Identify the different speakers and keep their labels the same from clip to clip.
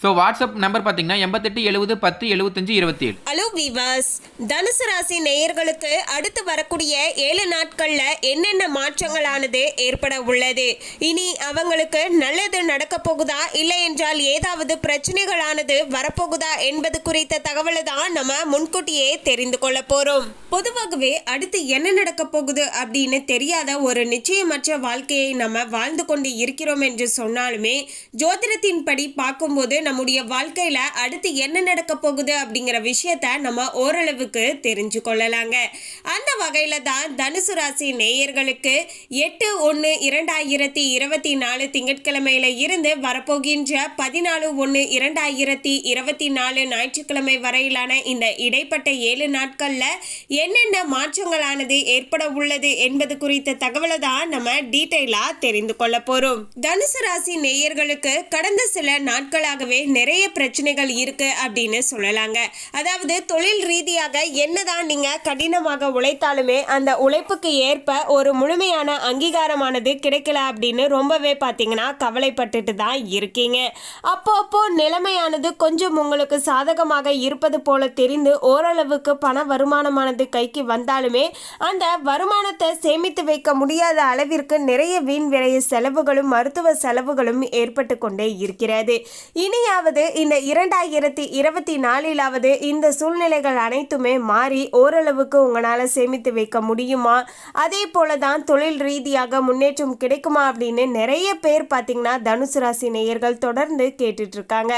Speaker 1: So WhatsApp number பார்த்தீங்கன்னா எண்பத்தெட்டு எழுபது பத்து எழுபத்தஞ்சு இருபத்தி ஏழு
Speaker 2: ஹலோ விவாஸ் தனுசு ராசி நேயர்களுக்கு அடுத்து வரக்கூடிய ஏழு நாட்களில் என்னென்ன மாற்றங்களானது ஏற்பட உள்ளது? இனி அவங்களுக்கு நல்லது நடக்க போகுதா? இல்லை என்றால் ஏதாவது பிரச்சனைகளானது வரப்போகுதா என்பது குறித்த தகவலை தான் நம்ம முன்கூட்டியே தெரிந்து கொள்ள போகிறோம் பொதுவாகவே அடுத்து என்ன நடக்க போகுது அப்படின்னு தெரியாத ஒரு நிச்சயமற்ற வாழ்க்கையை நம்ம வாழ்ந்து கொண்டு இருக்கிறோம் என்று சொன்னாலுமே ஜோதிடத்தின்படி பார்க்கும்போது நம்முடைய வாழ்க்கையில அடுத்து என்ன நடக்க போகுது அப்படிங்கிற விஷயத்த நம்ம ஓரளவுக்கு தெரிஞ்சு கொள்ளலாங்க. அந்த வகையில தான் தனுசு ராசி நேயர்களுக்கு எட்டு ஒன்று இரண்டாயிரத்தி இருபத்தி நாலு திங்கட்கிழமையில இருந்து வரப்போகின்ற பதினாலு ஒன்று இரண்டாயிரத்தி இருபத்தி நாலு ஞாயிற்றுக்கிழமை வரையிலான இந்த இடைப்பட்ட ஏழு நாட்கள்ல என்னென்ன மாற்றங்களானது ஏற்பட உள்ளது என்பது குறித்த தகவலை தான் நம்ம டீட்டெயிலா தெரிந்து கொள்ள போறோம். தனுசு ராசி நேயர்களுக்கு கடந்த சில நாட்களாகவே நிறைய பிரச்சனைகள் இருக்கு அப்படின்னு சொல்லலாங்க. அதாவது தொழில் ரீதியாக என்னதான் நீங்க கடினமாக உழைத்தாலுமே அந்த உழைப்புக்கு ஏற்ப ஒரு முழுமையான அங்கீகாரமானது கிடைக்கல அப்படின்னு ரொம்பவே பார்த்தீங்கன்னா கவலைப்பட்டுட்டு தான் இருக்கீங்க. அப்போ அப்போ நிலைமையானது கொஞ்சம் உங்களுக்கு சாதகமாக இருப்பது போல தெரிந்து ஓரளவுக்கு பண வருமானமானது கைக்கு வந்தாலுமே அந்த வருமானத்தை சேமித்து வைக்க முடியாத அளவிற்கு நிறைய வீண் விரைய செலவுகளும் மருத்துவ செலவுகளும் ஏற்பட்டு கொண்டே இருக்கிறது. இனியாவது இந்த இரண்டாயிரத்தி இருபத்தி நாலிலாவது இந்த சூழ்நிலைகள் அனைத்துமே மாறி ஓரளவுக்கு உங்களால் சேமித்து வைக்க முடியுமா? அதே போல தான் தொழில் ரீதியாக முன்னேற்றம் கிடைக்குமா அப்படின்னு நிறைய பேர் பார்த்தீங்கன்னா தனுசு ராசி நேயர்கள் தொடர்ந்து கேட்டுட்டு இருக்காங்க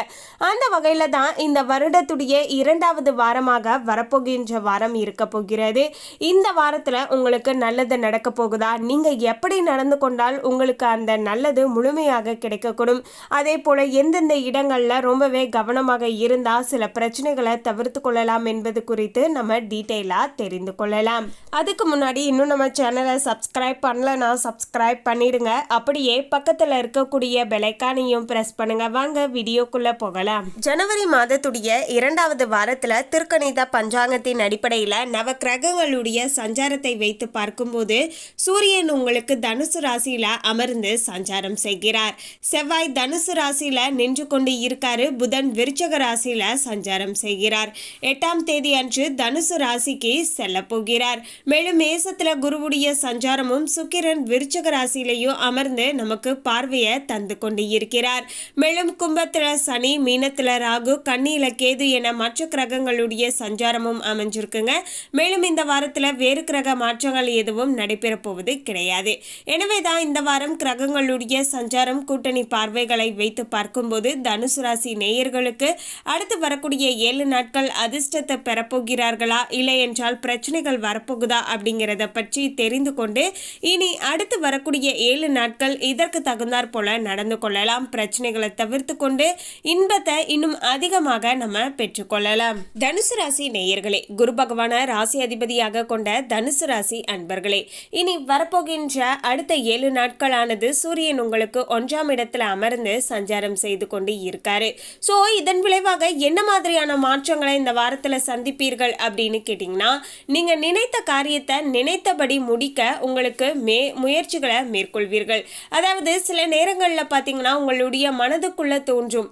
Speaker 2: அந்த வகையில் தான் இந்த வருடத்துடைய இரண்டாவது வாரமாக வரப்போகின்ற வாரம் இருக்க போகிறது. இந்த வாரத்தில் உங்களுக்கு நல்லது நடக்க போகுதா? நீங்கள் எப்படி நடந்து கொண்டால் உங்களுக்கு அந்த நல்லது முழுமையாக கிடைக்கக்கூடும்? அதே போல் எந்தெந்த இடங்கள் விஷயங்களில் ரொம்பவே கவனமாக இருந்தால் சில பிரச்சனைகளை தவிர்த்து கொள்ளலாம் என்பது குறித்து நம்ம டீட்டெயிலாக தெரிந்து கொள்ளலாம். அதுக்கு முன்னாடி இன்னும் நம்ம சேனலை சப்ஸ்கிரைப் பண்ணலன்னா சப்ஸ்கிரைப் பண்ணிடுங்க. அப்படியே பக்கத்தில் இருக்கக்கூடிய பெலைக்கானையும் ப்ரெஸ் பண்ணுங்க. வாங்க வீடியோக்குள்ள போகலாம். ஜனவரி மாதத்துடைய இரண்டாவது வாரத்தில் திருக்கணித பஞ்சாங்கத்தின் அடிப்படையில் நவ கிரகங்களுடைய சஞ்சாரத்தை வைத்து பார்க்கும்போது சூரியன் உங்களுக்கு தனுசு ராசியில அமர்ந்து சஞ்சாரம் செய்கிறார். செவ்வாய் தனுசு ராசியில் நின்று கொண்டு இருக்காரு. புதன் விருச்சக ராசியில சஞ்சாரம் செய்கிறார். எட்டாம் தேதி அன்று தனுசு ராசிக்கு செல்ல போகிறார். மேலும் மேசத்துல குருவுடைய சஞ்சாரமும் சுக்கிரன் விருச்சக ராசியிலையும் அமர்ந்து நமக்கு பார்வையை தந்து கொண்டு இருக்கிறார் மேலும் கும்பத்துல சனி மீனத்துல ராகு கண்ணியில கேது என மற்ற கிரகங்களுடைய சஞ்சாரமும் அமைஞ்சிருக்குங்க. மேலும் இந்த வாரத்துல வேறு கிரக மாற்றங்கள் எதுவும் நடைபெற போவது கிடையாது. எனவே தான் இந்த வாரம் கிரகங்களுடைய சஞ்சாரம் கூட்டணி பார்வைகளை வைத்து பார்க்கும்போது தனுசு ராசி நேயர்களுக்கு அடுத்து வரக்கூடிய ஏழு நாட்கள் அதிர்ஷ்டத்தை பெறப்போகிறார்களா? இல்லை என்றால் பிரச்சனைகள் வரப்போகுதா? அப்படிங்கிறத பற்றி தெரிந்து கொண்டு இனி அடுத்து வரக்கூடிய ஏழு நாட்கள் இதற்கு தகுந்தாற் போல நடந்து கொள்ளலாம். பிரச்சனைகளை தவிர்த்து கொண்டு இன்பத்தை இன்னும் அதிகமாக நம்ம பெற்றுக்கொள்ளலாம் தனுசு ராசி நேயர்களே குரு பகவான ராசி அதிபதியாக கொண்ட தனுசு ராசி அன்பர்களே இனி வரப்போகின்ற அடுத்த ஏழு நாட்களானது சூரியன் உங்களுக்கு ஒன்றாம் இடத்துல அமர்ந்து சஞ்சாரம் செய்து கொண்டு இருக்காரு ஸோ இதன் விளைவாக என்ன மாதிரியான மாற்றங்களை இந்த வாரத்தில் சந்திப்பீர்கள் அப்படின்னு கேட்டிங்கன்னா நீங்கள் நினைத்த காரியத்தை நினைத்தபடி முடிக்க உங்களுக்கு மே முயற்சிகளை மேற்கொள்வீர்கள். அதாவது சில நேரங்களில் பார்த்தீங்கன்னா உங்களுடைய மனதுக்குள்ளே தோன்றும்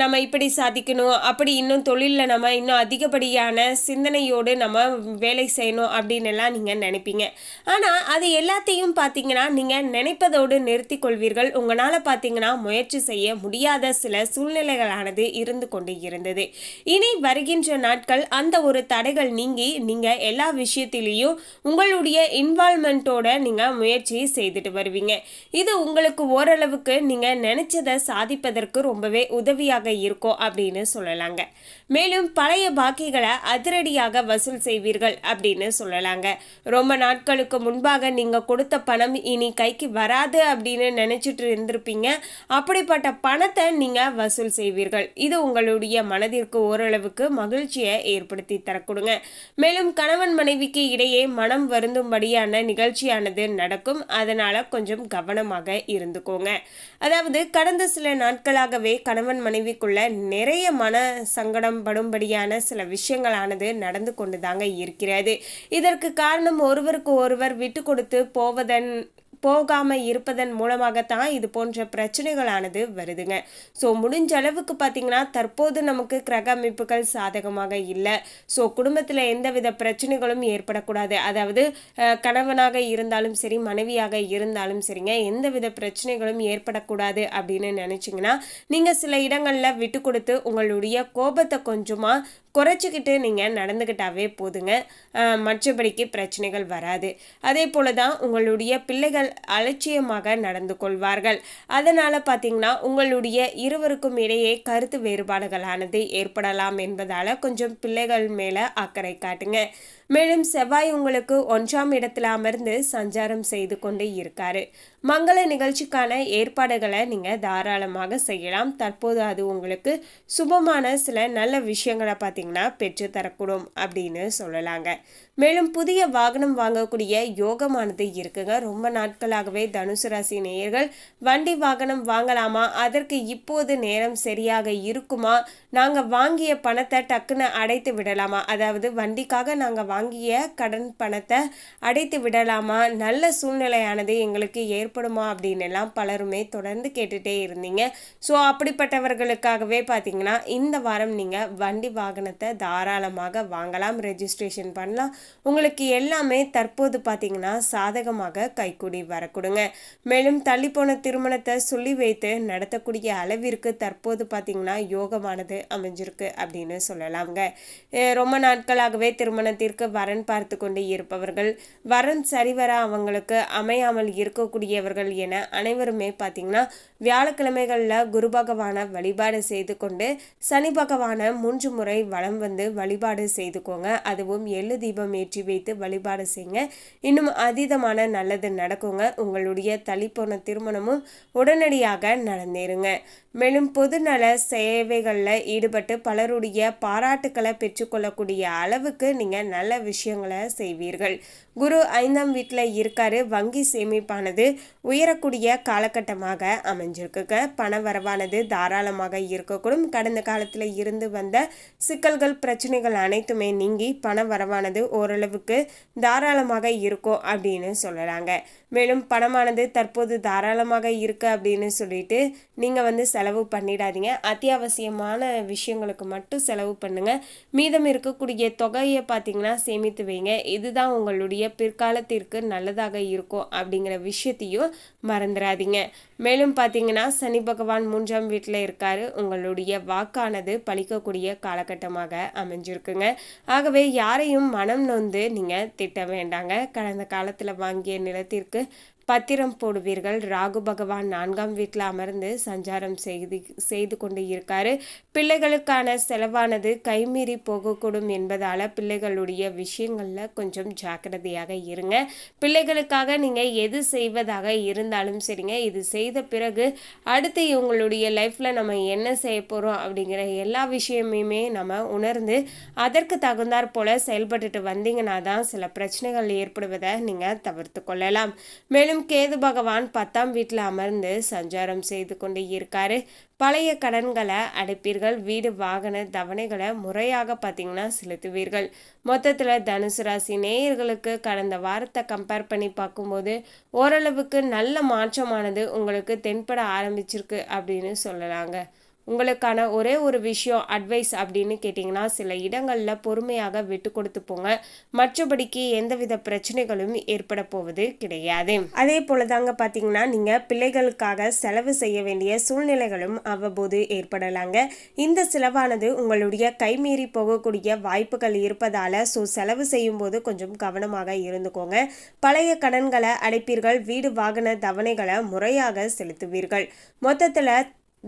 Speaker 2: நம்ம இப்படி சாதிக்கணும் அப்படி இன்னும் தொழிலில் நம்ம இன்னும் அதிகப்படியான சிந்தனையோடு நம்ம வேலை செய்யணும் அப்படின்னு எல்லாம் நீங்கள் நினைப்பீங்க. ஆனால் அது எல்லாத்தையும் பார்த்தீங்கன்னா நீங்கள் நினைப்பதோடு நிறுத்தி கொள்வீர்கள். உங்களால் பார்த்தீங்கன்னா முயற்சி செய்ய முடியாத சில சூழ்நிலை சூழ்நிலைகளானது இருந்து கொண்டு இருந்தது. இனி வருகின்ற நாட்கள் அந்த ஒரு தடைகள் நீங்கி நீங்கள் எல்லா விஷயத்திலையும் உங்களுடைய இன்வால்மெண்ட்டோட நீங்கள் முயற்சி செய்துட்டு வருவீங்க. இது உங்களுக்கு ஓரளவுக்கு நீங்கள் நினைச்சதை சாதிப்பதற்கு ரொம்பவே உதவியாக இருக்கும் அப்படின்னு சொல்லலாங்க. மேலும் பழைய பாக்கிகளை அதிரடியாக வசூல் செய்வீர்கள் அப்படின்னு சொல்லலாங்க. ரொம்ப நாட்களுக்கு முன்பாக நீங்கள் கொடுத்த பணம் இனி கைக்கு வராது அப்படின்னு நினைச்சிட்டு இருந்திருப்பீங்க. அப்படிப்பட்ட பணத்தை நீங்கள் வசூல் செய்வீர்கள். இது உங்களுடைய மனதிற்கு ஓரளவுக்கு மகிழ்ச்சியை ஏற்படுத்தி தரக்கூடுங்க. மேலும் கணவன் மனைவிக்கு இடையே மனம் வருந்தும்படியான நிகழ்ச்சியானது நடக்கும். அதனால கொஞ்சம் கவனமாக இருந்துக்கோங்க. அதாவது கடந்த சில நாட்களாகவே கணவன் மனைவிக்குள்ள நிறைய மன சங்கடம் படும்படியான சில விஷயங்களானது நடந்து கொண்டு தாங்க இருக்கிறது. இதற்கு காரணம் ஒருவருக்கு ஒருவர் விட்டு கொடுத்து போவதன் போகாமல் இருப்பதன் மூலமாகத்தான் இது போன்ற பிரச்சனைகளானது வருதுங்க. ஸோ முடிஞ்ச அளவுக்கு பார்த்தீங்கன்னா தற்போது நமக்கு கிரக அமைப்புகள் சாதகமாக இல்லை. ஸோ குடும்பத்தில் எந்தவித பிரச்சனைகளும் ஏற்படக்கூடாது. அதாவது கணவனாக இருந்தாலும் சரி மனைவியாக இருந்தாலும் சரிங்க எந்தவித பிரச்சனைகளும் ஏற்படக்கூடாது அப்படின்னு நினச்சிங்கன்னா நீங்கள் சில இடங்களில் விட்டு கொடுத்து உங்களுடைய கோபத்தை கொஞ்சமாக குறைச்சிக்கிட்டு நீங்கள் நடந்துக்கிட்டாவே போதுங்க. மற்றபடிக்கு பிரச்சனைகள் வராது. அதே போல தான் உங்களுடைய பிள்ளைகள் அலட்சியமாக நடந்து கொள்வார்கள். அதனால் பார்த்தீங்கன்னா உங்களுடைய இருவருக்கும் இடையே கருத்து வேறுபாடுகளானது ஏற்படலாம் என்பதால் கொஞ்சம் பிள்ளைகள் மேலே அக்கறை காட்டுங்க. மேலும் செவ்வாய் உங்களுக்கு ஒன்றாம் இடத்துல அமர்ந்து சஞ்சாரம் செய்து கொண்டு இருக்காரு. மங்கள நிகழ்ச்சிக்கான ஏற்பாடுகளை நீங்கள் தாராளமாக செய்யலாம். தற்போது அது உங்களுக்கு சுபமான சில நல்ல விஷயங்களை பார்த்தீங்கன்னா பெற்று தரக்கூடும் அப்படின்னு சொல்லலாங்க. மேலும் புதிய வாகனம் வாங்கக்கூடிய யோகமானது இருக்குங்க. ரொம்ப நாட்களாகவே தனுசு ராசி நேயர்கள் வண்டி வாகனம் வாங்கலாமா? அதற்கு இப்போது நேரம் சரியாக இருக்குமா? நாங்கள் வாங்கிய பணத்தை டக்குன்னு அடைத்து விடலாமா? அதாவது வண்டிக்காக நாங்கள் வாங்கிய கடன் பணத்தை அடைத்து விடலாமா? நல்ல சூழ்நிலையானது எங்களுக்கு ஏற்படுமா அப்படின்னு எல்லாம் பலருமே தொடர்ந்து கேட்டுட்டே இருந்தீங்க. ஸோ அப்படிப்பட்டவர்களுக்காகவே பார்த்தீங்கன்னா இந்த வாரம் நீங்கள் வண்டி வாகனத்தை தாராளமாக வாங்கலாம் ரெஜிஸ்ட்ரேஷன் பண்ணலாம். உங்களுக்கு எல்லாமே தற்போது பார்த்தீங்கன்னா சாதகமாக கைக்கூடி வரக்கூடுங்க. மேலும் தள்ளிப்போன திருமணத்தை சொல்லி வைத்து நடத்தக்கூடிய அளவிற்கு தற்போது பார்த்தீங்கன்னா யோகமானது அமைஞ்சிருக்கு அப்படின்னு சொல்லலாங்க ரொம்ப நாட்களாகவே திருமணத்திற்கு வரன் பார்த்து கொண்டு இருப்பவர்கள் வரன் சரிவர அவங்களுக்கு அமையாமல் இருக்கக்கூடிய இருக்கக்கூடியவர்கள் என அனைவருமே பார்த்தீங்கன்னா வியாழக்கிழமைகளில் குரு பகவானை வழிபாடு செய்து கொண்டு சனி பகவானை மூன்று முறை வளம் வந்து வழிபாடு செய்துக்கோங்க. அதுவும் எள்ளு தீபம் ஏற்றி வைத்து வழிபாடு செய்யுங்க. இன்னும் அதீதமான நல்லது நடக்குங்க. உங்களுடைய தள்ளிப்போன திருமணமும் உடனடியாக நடந்தேருங்க மேலும் பொதுநல சேவைகளில் ஈடுபட்டு பலருடைய பாராட்டுக்களை பெற்றுக்கொள்ளக்கூடிய அளவுக்கு நீங்கள் நல்ல விஷயங்களை செய்வீர்கள். குரு ஐந்தாம் வீட்டில் இருக்காரு. வங்கி சேமிப்பானது உயரக்கூடிய காலகட்டமாக அமைஞ்சிருக்குங்க. பண வரவானது தாராளமாக இருக்கக்கூடும். கடந்த காலத்தில் இருந்து வந்த சிக்கல்கள் பிரச்சனைகள் அனைத்துமே நீங்கி பண வரவானது ஓரளவுக்கு தாராளமாக இருக்கும் அப்படின்னு சொல்லலாங்க. மேலும் பணமானது தற்போது தாராளமாக இருக்கு அப்படின்னு சொல்லிட்டு நீங்கள் வந்து செலவு பண்ணிடாதீங்க. அத்தியாவசியமான விஷயங்களுக்கு மட்டும் செலவு பண்ணுங்க. மீதம் இருக்கக்கூடிய தொகையை பார்த்தீங்கன்னா சேமித்து வைங்க. இதுதான் உங்களுடைய பிற்காலத்திற்கு நல்லதாக இருக்கும் அப்படிங்கிற விஷயத்தையும் மறந்துடாதீங்க மேலும் பார்த்தீங்கன்னா சனி பகவான் மூன்றாம் வீட்டில் இருக்காரு. உங்களுடைய வாக்கானது பழிக்கக்கூடிய காலகட்டமாக அமைஞ்சிருக்குங்க. ஆகவே யாரையும் மனம் நொந்து நீங்கள் திட்ட வேண்டாங்க. கடந்த காலத்தில் வாங்கிய நிலத்திற்கு பத்திரம் போடுவீர்கள். ராகு பகவான் நான்காம் வீட்டில் அமர்ந்து சஞ்சாரம் செய்து செய்து கொண்டு இருக்காரு. பிள்ளைகளுக்கான செலவானது கைமீறி போகக்கூடும் என்பதால் பிள்ளைகளுடைய விஷயங்களில் கொஞ்சம் ஜாக்கிரதையாக இருங்க. பிள்ளைகளுக்காக நீங்கள் எது செய்வதாக இருந்தாலும் சரிங்க. இது செய்த பிறகு அடுத்து இவங்களுடைய லைஃப்பில் நம்ம என்ன செய்ய போகிறோம் அப்படிங்கிற எல்லா விஷயமுமே நம்ம உணர்ந்து அதற்கு தகுந்தாற் போல் செயல்பட்டுட்டு வந்தீங்கன்னா தான் சில பிரச்சனைகள் ஏற்படுவதை நீங்கள் தவிர்த்து கொள்ளலாம். மேலும் கேது பகவான் பத்தாம் வீட்டில் அமர்ந்து சஞ்சாரம் செய்து கொண்டு இருக்காரு. பழைய கடன்களை அடைப்பீர்கள். வீடு வாகன தவணைகளை முறையாக பார்த்தீங்கன்னா செலுத்துவீர்கள். மொத்தத்தில் தனுசு ராசி நேயர்களுக்கு கடந்த வாரத்தை கம்பேர் பண்ணி பார்க்கும்போது ஓரளவுக்கு நல்ல மாற்றமானது உங்களுக்கு தென்பட ஆரம்பிச்சிருக்கு அப்படின்னு சொல்லலாங்க. உங்களுக்கான ஒரே ஒரு விஷயம் அட்வைஸ் அப்படின்னு கேட்டிங்கன்னா சில இடங்களில் பொறுமையாக விட்டு கொடுத்து போங்க. மற்றபடிக்கு எந்தவித பிரச்சனைகளும் ஏற்பட போவது கிடையாது. அதே போல தாங்க பார்த்தீங்கன்னா நீங்கள் பிள்ளைகளுக்காக செலவு செய்ய வேண்டிய சூழ்நிலைகளும் அவ்வப்போது ஏற்படலாங்க. இந்த செலவானது உங்களுடைய கைமீறி போகக்கூடிய வாய்ப்புகள் இருப்பதால் ஸோ செலவு செய்யும் போது கொஞ்சம் கவனமாக இருந்துக்கோங்க. பழைய கடன்களை அடைப்பீர்கள். வீடு வாகன தவணைகளை முறையாக செலுத்துவீர்கள். மொத்தத்தில்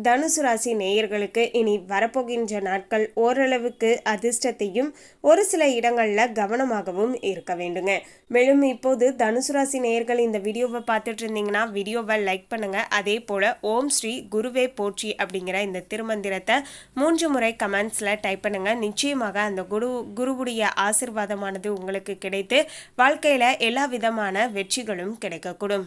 Speaker 2: தனுசு ராசி நேயர்களுக்கு இனி வரப்போகின்ற நாட்கள் ஓரளவுக்கு அதிர்ஷ்டத்தையும் ஒரு சில இடங்களில் கவனமாகவும் இருக்க வேண்டுங்க. மேலும் இப்போது தனுசு ராசி நேயர்கள் இந்த வீடியோவை பார்த்துட்டு இருந்தீங்கன்னா வீடியோவை லைக் பண்ணுங்க. அதே போல் ஓம் ஸ்ரீ குருவே போற்றி அப்படிங்கிற இந்த திருமந்திரத்தை மூன்று முறை கமெண்ட்ஸில் டைப் பண்ணுங்க. நிச்சயமாக அந்த குரு குருவுடைய ஆசிர்வாதமானது உங்களுக்கு கிடைத்து வாழ்க்கையில் எல்லா விதமான வெற்றிகளும் கிடைக்கக்கூடும்.